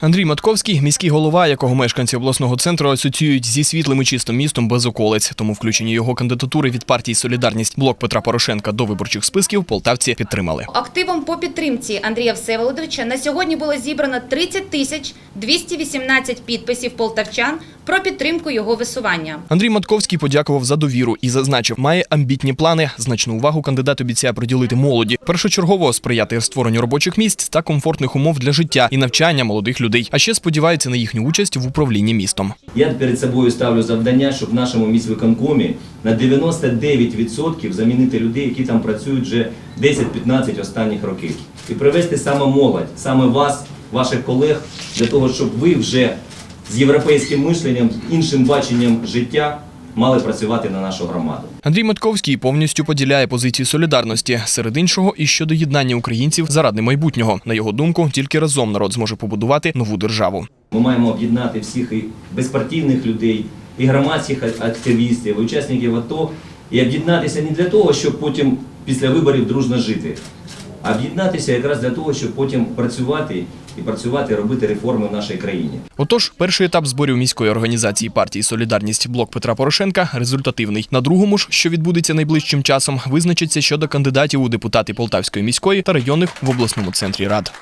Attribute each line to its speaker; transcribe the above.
Speaker 1: Андрій Матковський міський голова, якого мешканці обласного центру асоціюють зі світлим і чистим містом без околиць. Тому включені його кандидатури від партії Солідарність блок Петра Порошенка до виборчих списків полтавці підтримали.
Speaker 2: Активом по підтримці Андрія Всеволодовича на сьогодні було зібрано 30 тисяч 218 підписів полтавчан про підтримку його висування.
Speaker 1: Андрій Матковський подякував за довіру і зазначив, має амбітні плани. Значну увагу кандидат обіцяє приділити молоді. Першочергово сприяти створенню робочих місць та комфортних умов для життя і навчання молодих людей. А ще сподівається на їхню участь в управлінні містом.
Speaker 3: Я перед собою ставлю завдання, щоб в нашому міськвиконкомі на 99% замінити людей, які там працюють вже 10-15 останніх років. І привести саме молодь, саме вас, ваших колег, для того, щоб ви вже з європейським мишленням, іншим баченням життя мали працювати на нашу громаду.
Speaker 1: Андрій Матковський повністю поділяє позицію солідарності серед іншого і щодо єднання українців заради майбутнього. На його думку, тільки разом народ зможе побудувати нову державу.
Speaker 3: Ми маємо об'єднати всіх і безпартійних людей, і громадських активістів, і учасників АТО, і об'єднатися не для того, щоб потім після виборів дружно жити, а об'єднатися якраз для того, щоб потім працювати і працювати, робити реформи в нашій країні.
Speaker 1: Отож, перший етап зборів міської організації партії Солідарність блок Петра Порошенка результативний. На другому ж, що відбудеться найближчим часом, визначиться щодо кандидатів у депутати Полтавської міської та районних в обласному центрі рад.